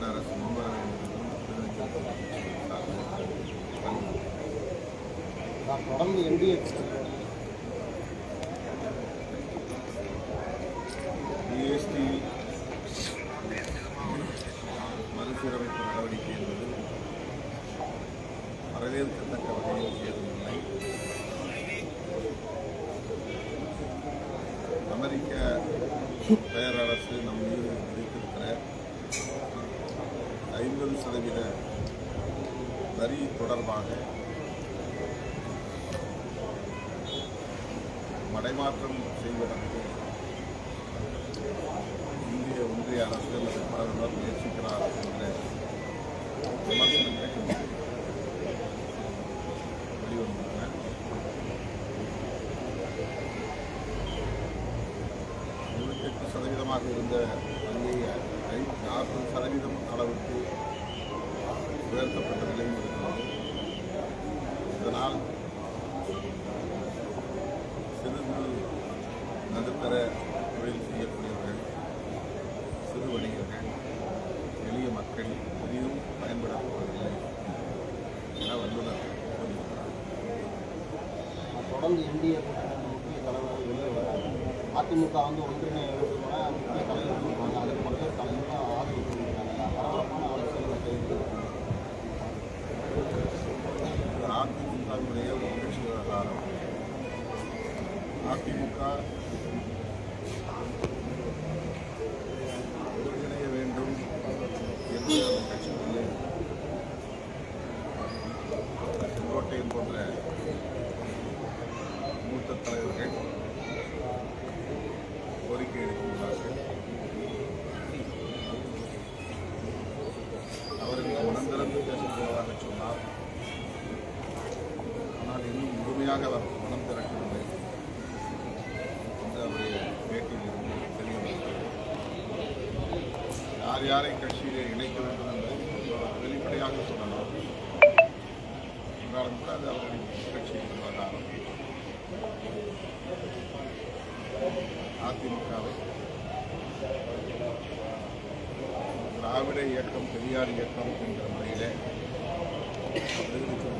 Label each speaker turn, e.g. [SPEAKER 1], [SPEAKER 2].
[SPEAKER 1] தமிழ்நாடு அரசு
[SPEAKER 2] தொடர்ந்து NDA
[SPEAKER 1] GST மறுசீரமைப்பு நடவடிக்கை என்பது வரவேற்கத்தக்க வகையில் ஏதுமில்லை. அமெரிக்க பேரரசு நம் மீது சதவீத வரி தொடர்பாக மடைமாற்றம் செய்வதற்கு இந்திய ஒன்றிய அரசு அல்லது பிரதமர் முயற்சிக்கிறார் என்ற விமர்சனங்கள் வெளிவந்துள்ளன. இருபத்தி எட்டு சதவீதமாக இருந்த வரியை நாற்பது உயர்த்தப்பட்ட நிலையில் இருக்கிறது. இதனால் சிறு குறு நடுத்தர தொழில் செய்யக்கூடியவர்கள் சிறு வணிகர்கள் எளிய மக்கள் எதையும் பயன்படப் போவதில்லை என வல்லுநர் கூறியிருக்கிறார்.
[SPEAKER 2] நான் தொடர்ந்து என்டிஏ கூட்டணி முக்கிய தலைவர்கள் வெளியே வராங்க. அதிமுக வந்து ஒன்றிணை யோசனை முக்கிய தலைவர்கள்
[SPEAKER 1] அதிமுக ஒருங்கிணைய வேண்டும். என்று அந்த கட்சிக்குள்ளே செங்கோட்டையன் போன்ற மூத்த தலைவர்கள் கோரிக்கை எடுத்துள்ளார்கள் அவர்கள் மனந்திறந்து பேசப்போவதாக சொன்னார் ஆனால் இன்னும் முழுமையாக அவர் மனம் திறக்கும் யார் யாரை கட்சியிலே இணைக்க வேண்டும் என்பதை வெளிப்படையாக சொல்லலாம். என்றாலும் கூட அது அவர்களின் கட்சியின் விவகாரம் அதிமுகவை திராவிட இயக்கம் பெரியார் இயக்கம் என்ற முறையிலே நிர்வகிக்கக்கூடிய